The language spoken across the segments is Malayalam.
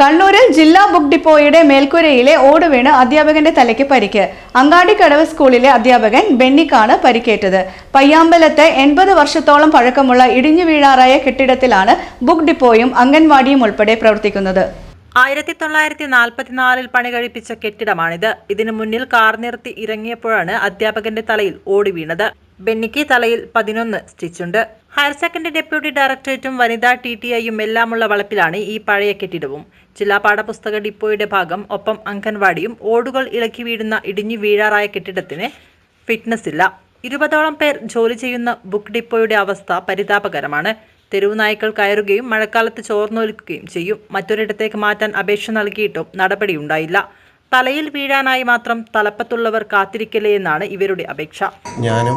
കണ്ണൂരിൽ ജില്ലാ ബുക്ക് ഡിപ്പോയുടെ മേൽക്കൂരയിലെ ഓട് വീണ് അധ്യാപകന്റെ തലയ്ക്ക് പരിക്ക്. അങ്കാടിക്കടവ് സ്കൂളിലെ അധ്യാപകൻ ബെന്നിക്കാണ് പരിക്കേറ്റത്. പയ്യാമ്പലത്തെ എൺപത് വർഷത്തോളം പഴക്കമുള്ള ഇടിഞ്ഞു വീഴാറായ കെട്ടിടത്തിലാണ് ബുക്ക് ഡിപ്പോയും അംഗൻവാടിയും ഉൾപ്പെടെ പ്രവർത്തിക്കുന്നത്. ആയിരത്തി തൊള്ളായിരത്തി നാൽപ്പത്തിനാലിൽ പണി കഴിപ്പിച്ച കെട്ടിടമാണിത്. ഇതിനു മുന്നിൽ കാർ നിർത്തി ഇറങ്ങിയപ്പോഴാണ് അധ്യാപകന്റെ തലയിൽ ഓടി വീണത്. ബെന്നിക്ക് തലയിൽ പതിനൊന്ന് സ്റ്റിച്ചുണ്ട്. ഹയർ സെക്കൻഡറി ഡെപ്യൂട്ടി ഡയറക്ടറേറ്റും വനിതാ ടി ടി ഐയും എല്ലാമുള്ള വളപ്പിലാണ് ഈ പഴയ കെട്ടിടവും. ജില്ലാ പാഠപുസ്തക ഡിപ്പോയുടെ ഭാഗം ഒപ്പം അംഗൻവാടിയും ഓടുകൾ ഇളക്കി വീഴുന്ന ഇടിഞ്ഞു വീഴാറായ കെട്ടിടത്തിന് ഫിറ്റ്നസ് ഇല്ല. ഇരുപതോളം പേർ ജോലി ചെയ്യുന്ന ബുക്ക് ഡിപ്പോയുടെ അവസ്ഥ പരിതാപകരമാണ്. തെരുവ് നായ്ക്കൾ കയറുകയും മഴക്കാലത്ത് ചോർന്നൊലിക്കുകയും ചെയ്യും. മറ്റൊരിടത്തേക്ക് മാറ്റാൻ അപേക്ഷ നൽകിയിട്ടും നടപടിയുണ്ടായില്ല. തലയിൽ വീഴാനായി മാത്രം തലപ്പത്തുള്ളവർ കാത്തിരിക്കലേ എന്നാണ് ഇവരുടെ അപേക്ഷ. ഞാനും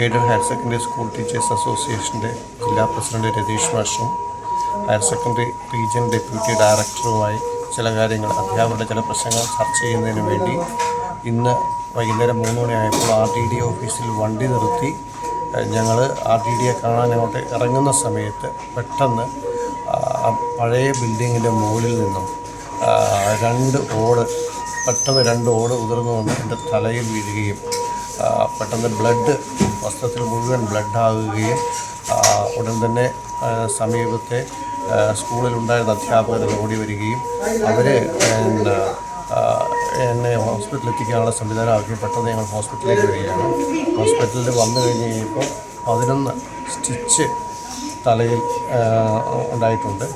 aided higher secondary school teachers അസോസിയേഷന്റെ ജില്ലാ പ്രസിഡന്റ് രതീഷ് മാഷും ഹയർ സെക്കൻഡറി റീജിയൻ ഡെപ്യൂട്ടി ഡയറക്ടറുമായി ചില കാര്യങ്ങൾ അധ്യാപകരുടെ ചില പ്രശ്നങ്ങൾ ചർച്ച ചെയ്യുന്നതിന് വേണ്ടി ഇന്ന് വൈകുന്നേരം മൂന്ന് മണിയായപ്പോൾ ആർ ടി ഡി ഓഫീസിൽ വണ്ടി നിർത്തി ഞങ്ങൾ ആർ ഡി ഡിയെ കാണാൻ അങ്ങോട്ട് ഇറങ്ങുന്ന സമയത്ത് പെട്ടെന്ന് പഴയ ബിൽഡിങ്ങിന്റെ മുകളിൽ നിന്നും രണ്ട് ഓട് പെട്ടെന്ന് രണ്ട് ഓട് ഉതിർന്നു വന്ന് എന്റെ തലയിൽ വീഴുകയും പെട്ടെന്ന് ബ്ലഡ് വസ്ത്രത്തിൽ മുഴുവൻ ബ്ലഡ് ആകുകയും ഉടൻ തന്നെ സമീപത്തെ സ്കൂളിലുണ്ടായിരുന്ന അധ്യാപകർ ഓടി വരികയും അവർ എന്നെ ഹോസ്പിറ്റലിൽ എത്തിക്കാനുള്ള സംവിധാനം ആക്കി പെട്ടെന്ന് ഞങ്ങൾ ഹോസ്പിറ്റലിലേക്ക് വരികയാണ്. ഹോസ്പിറ്റലിൽ വന്നു കഴിഞ്ഞ് കഴിഞ്ഞപ്പോൾ പതിനൊന്ന് സ്റ്റിച്ച് തലയിൽ ഉണ്ടായിട്ടുണ്ട്.